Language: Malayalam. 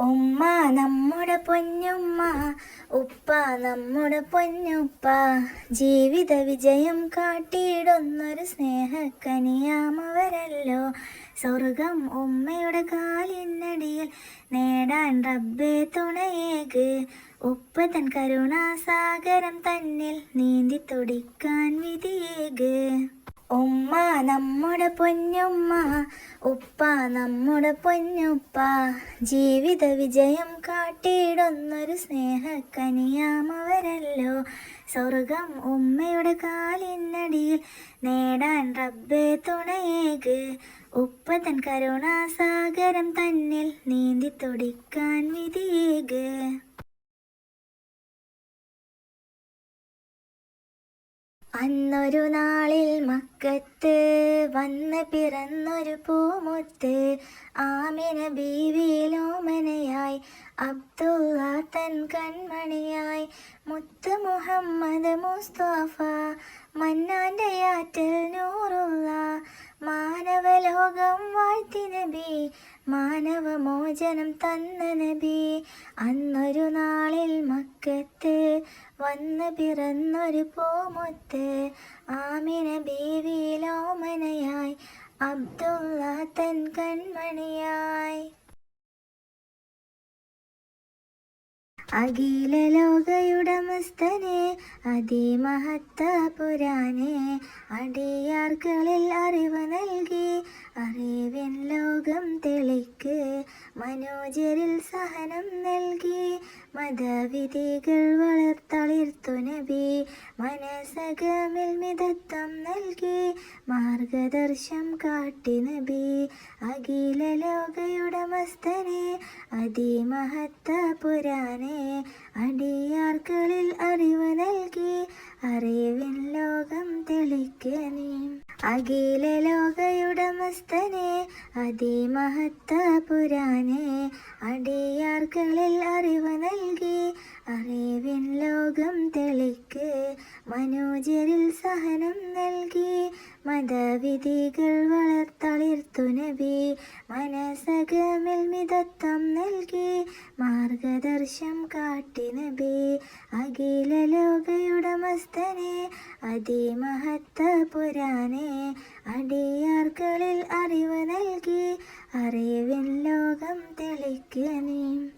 ഉമ്മ നമ്മുടെ പൊന്നുമ്മ ഉപ്പ നമ്മുടെ പൊന്നുപ്പ ജീവിത വിജയം കാട്ടിയിടുന്നൊരു സ്നേഹക്കനിയാമവരല്ലോ. സ്വർഗം ഉമ്മയുടെ കാലിനടിയിൽ നേടാൻ റബ്ബേ തുണയേക്. ഉപ്പ തൻ കരുണാസാഗരം തന്നിൽ നീന്തി തുടിക്കാൻ വിധിയേക്. ഉമ്മ നമ്മുടെ പൊന്നുമ്മ ഉപ്പ നമ്മുടെ പൊന്നുപ്പ. ജീവിത വിജയം കാട്ടിയിടുന്നൊരു സ്നേഹക്കനിയാമവരല്ലോ. സ്വർഗം ഉമ്മയുടെ കാലിനടിയിൽ നേടാൻ റബ്ബേ തുണയേക്. ഉപ്പ തൻ കരുണാസാഗരം തന്നിൽ നീന്തി തുടിക്കാൻ വിധിയേക്. അന്നൊരു നാളിൽ മക്കത്ത് വന്ന് പിറന്നൊരു പൂമുത്ത് ആമിന ബീവിയിലോമനയായി അബ്ദുള്ള തൻ കൺമണിയായി. മുത്ത് മുഹമ്മദ് മുസ്തഫ മന്നാന്റെ ആറ്റൽ നൂറുള്ള മാനവലോകം വാഴ്ത്തി നബി മാനവ മോചനം തന്ന നബി. അന്നൊരു നാളിൽ മക്കത്ത് വന്ന് പിറന്നൊരു പൂമുത്ത് ആമിന ബീവിയിലോമനയായി അബ്ദുള്ള തൻ കൺമണിയായി. അഖില ലോകയുടമസ്തനെ അതിമഹത്ത പുരാനെ അടിയാർകളിൽ അറിവ് നൽകി അറിവിൻ ലോകം തെളിക്ക്. മനോജരിൽ സഹനം നൽകി. മതവിധികൾ വളർത്തളിർത്തു നബി. മനസകമിൽ മിതത്വം നൽകി. മാർഗദർശം കാട്ടി നബി. അഖില ലോകയുടമസ്ഥനെ അതിമഹത്ത പുരാനെ. അടിയാർക്കളിൽ അറിവ് നൽകി. അറിവിൻ ലോകം തെളിക്കനീ അഖില ലോകയുടമസ്തനെ അതിമഹത്ത പുരാനെ അടിയാർക്കളിൽ അറിവ് നൽകി അറിവിൻ ലോകം തെളിക്ക് മനോജരിൽ സഹനം നൽകി. മതവിധികൾ വളർത്തളിർത്തു നബി മനസകമിൽ മിതത്വം നൽകി. മാർഗദർശം കാട്ടി നബി അഖില ലോകയുടമസ്തനെ അതിമഹത്ത പുരാനെ അടിയാർകളിൽ അറിവ് നൽകി. അറിവിൻ ലോകം തെളിക്കനീ